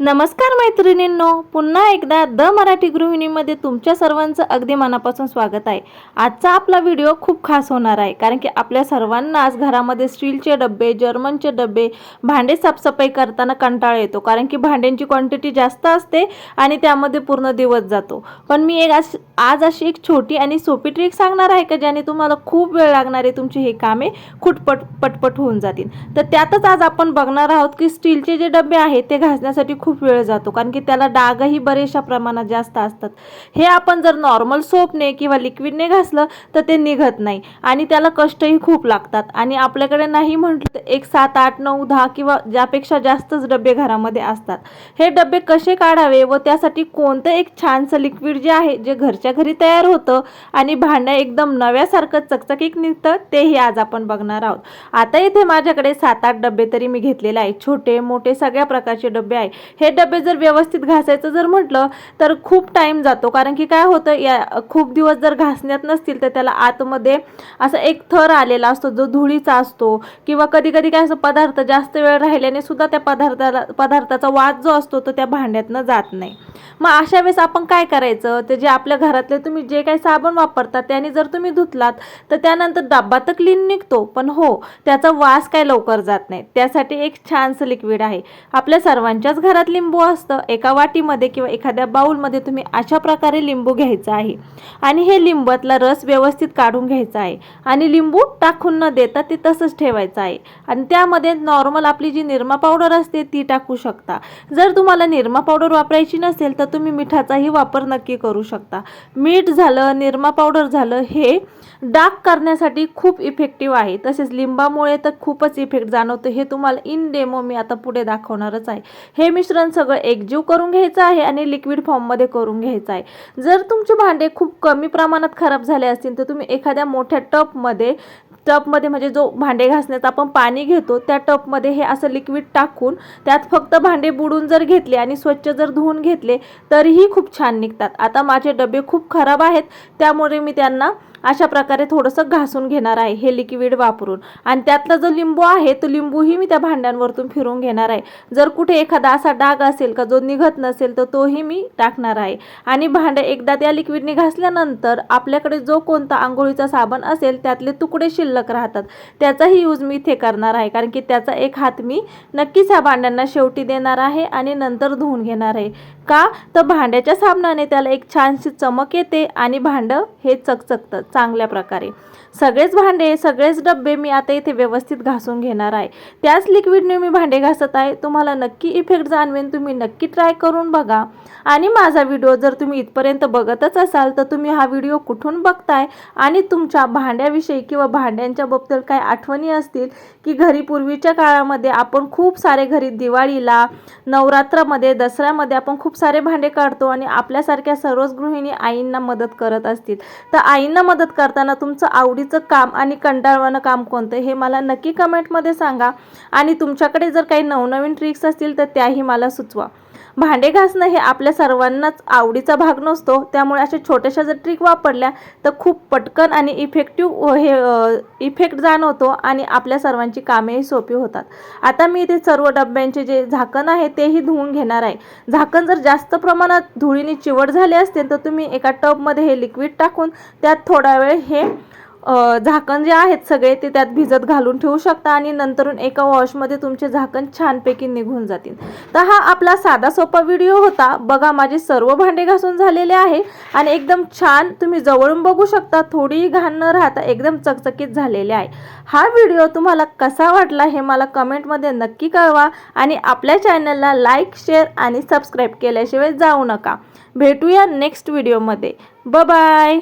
नमस्कार मैत्रिणींनो पुन्हा एकदा द मराठी गृहिणीमध्ये तुमच्या सर्वांचं अगदी मनापासून स्वागत आहे. आजचा आपला व्हिडिओ खूप खास होणार आहे कारण की आपल्या सर्वांना आज घरामध्ये स्टीलचे डबे जर्मनचे डबे भांडे साफसफाई करताना कंटाळा येतो कारण की भांड्यांची क्वांटिटी जास्त असते आणि त्यामध्ये पूर्ण दिवस जातो. पण मी एक आज आज अशी एक छोटी आणि सोपी ट्रिक सांगणार आहे का ज्याने तुम्हाला खूप वेळ लागणार आहे तुमची हे कामे खुटपट पटपट होऊन जातील. तर त्यातच आज आपण बघणार आहोत की स्टीलचे जे डबे आहेत ते घासण्यासाठी खूप वेळ जातो. कारण की त्याला डागही बरेचशा प्रमाणात जास्त असतात. हे आपण जर नॉर्मल सोपने किंवा लिक्विडने घासलं तर ते निघत नाही. आणि त्याला कष्टही खूप लागतात. आणि आपल्याकडे नाही म्हटलं तर एक सात आठ नऊ दहा किंवा ज्यापेक्षा जास्तच डबे घरामध्ये असतात. हे डबे कसे काढावे व त्यासाठी कोणतं एक छानसं लिक्विड जे आहे जे घरच्या घरी तयार होतं आणि भांड्या एकदम नव्यासारखं चकचकीत निघतं तेही आज आपण बघणार आहोत. आता इथे माझ्याकडे सात आठ डबे तरी मी घेतलेले आहे छोटे मोठे सगळ्या प्रकारचे डबे आहे हे डबे जर व्यवस्थित घासायचं जर म्हटलं तर खूप टाईम जातो. कारण की काय होतं या खूप दिवस जर घासण्यात नसतील तर त्याला आतमध्ये असा एक थर आलेला असतो जो धुळीचा असतो. किंवा कधी कधी काय असं पदार्थ जास्त वेळ राहिल्याने सुद्धा त्या पदार्थाला पदार्थाचा वाद जो असतो तो त्या भांड्यातनं जात नाही. मग अशा वेळेस आपण काय करायचं? ते जे आपल्या घरातले तुम्ही जे काही साबण वापरता त्याने जर तुम्ही धुतलात तर त्यानंतर डब्बा तर क्लीन निघतो. पण हो त्याचा वास काय लवकर जात नाही. त्यासाठी एक छानसं लिक्विड आहे. आपल्या सर्वांच्याच घरात लिंबू असतं. एका वाटीमध्ये किंवा एखाद्या बाऊलमध्ये तुम्ही अशा प्रकारे लिंबू घ्यायचा आहे. आणि हे लिंबातला रस व्यवस्थित काढून घ्यायचा आहे. आणि लिंबू टाकून न देता ते तसंच ठेवायचं आहे. आणि त्यामध्ये नॉर्मल आपली जी निरमा पावडर असते ती टाकू शकता. जर तुम्हाला निरमा पावडर वापरायची नसेल तर तुम्ही मिठाचाही वापर नक्की करू शकता. मीठ झालं निरमा पावडर झालं हे डाग करण्यासाठी खूप इफेक्टिव्ह आहे. तसेच लिंबामुळे तर खूपच इफेक्ट जाणवतो. हे तुम्हाला इन डेमो मी आता पुढे दाखवणारच आहे. हे मिश्रण सगळं एकजीव करून घ्यायचं आहे आणि लिक्विड फॉर्ममध्ये करून घ्यायचं आहे. जर तुमचे भांडे खूप कमी प्रमाणात खराब झाले असतील तर तुम्ही एखाद्या मोठ्या टपमध्ये टपमध्ये म्हणजे जो भांडे घासण्याचा आपण पाणी घेतो त्या टपमध्ये हे असं लिक्विड टाकून त्यात फक्त भांडे बुडून जर घेतले आणि स्वच्छ जर धुवून घेतले तरीही खूप छान निघतात. आता माझे डबे खूप खराब आहेत त्यामुळे मी त्यांना अशा प्रकारे थोडंसं घासून घेणार आहे हे लिक्विड वापरून. आणि त्यातला जो लिंबू आहे तो लिंबूही मी त्या भांड्यांवरतून फिरून घेणार आहे. जर कुठे एखादा असा डाग असेल का जो निघत नसेल तर तोही मी टाकणार आहे. आणि भांडे एकदा त्या लिक्विडने घासल्यानंतर आपल्याकडे जो कोणता आंघोळीचा साबण असेल त्यातले तुकडे शिल्लक राहतात. त्याचाही यूज मी इथे करणार आहे. कारण की त्याचा एक हात मी नक्कीच ह्या भांड्यांना शेवटी देणार आहे आणि नंतर धुवून घेणार आहे. का? तर भांड्याच्या साबणाने त्याला एक छानशी चमक येते आणि भांडं हे चकचकतं चांगल्या प्रकारे. सगळेच भांडे सगळेच डब्बे मी आता इथे व्यवस्थित घासून घेणार आहे. त्याच लिक्विडने मी भांडे घासत आहे. तुम्हाला नक्की इफेक्ट जाणवेन. तुम्ही नक्की ट्राय करून बघा. आणि माझा व्हिडिओ जर तुम्ही इथपर्यंत बघतच असाल तर तुम्ही हा व्हिडिओ कुठून बघताय? आणि तुमच्या भांड्याविषयी किंवा भांड्या बाबतीत काही आठवणी असतील की घरी पूर्वीच्या काळामध्ये आपण खूप सारे घरी दिवाळीला नवरात्रामध्ये दसऱ्यामध्ये आपण खूप सारे भांडे काढतो आणि आपल्यासारख्या सर्वच गृहिणी आईंना मदत करत असतील. तर आईंना मदत करताना तुमचं आवडीचं काम आणि कंटाळवानं काम कोणतं हे मला नक्की कमेंटमध्ये सांगा. आणि तुमच्याकडे जर काही नवनवीन ट्रिक्स असतील तर त्याही मला सुचवा. भांडे घासणं हे आपल्या सर्वांनाच आवडीचा भाग नसतो. त्यामुळे अशा छोट्याशा जर ट्रिक वापरल्या तर खूप पटकन आणि इफेक्टिव्ह हे इफेक्ट जाणवतो आणि आपल्या सर्वांची कामेही सोपी होतात. आता मी इथे सर्व डब्यांचे जे झाकण आहे तेही धुवून घेणार आहे. झाकण जर जास्त प्रमाणात धुळीने चिवट झाले असतील तर तुम्ही एका टबमध्ये हे लिक्विड टाकून त्यात थोडा वेळ हे झाकण जे आहेत सगळे ते त्यात भिजत घालून ठेवू शकता आणि नंतरून एका वॉशमध्ये तुमचे झाकण छानपैकी निघून जातील. तर हा आपला साधा सोपा व्हिडिओ होता. बघा माझे सर्व भांडे घासून झालेले आहे आणि एकदम छान तुम्ही जवळून बघू शकता. थोडीही घाण न राहता एकदम चकचकीत झालेले आहे. हा व्हिडिओ तुम्हाला कसा वाटला हे मला कमेंटमध्ये नक्की कळवा आणि आपल्या चॅनलला लाईक शेअर आणि सबस्क्राईब केल्याशिवाय जाऊ नका. भेटूया नेक्स्ट व्हिडिओमध्ये. ब बाय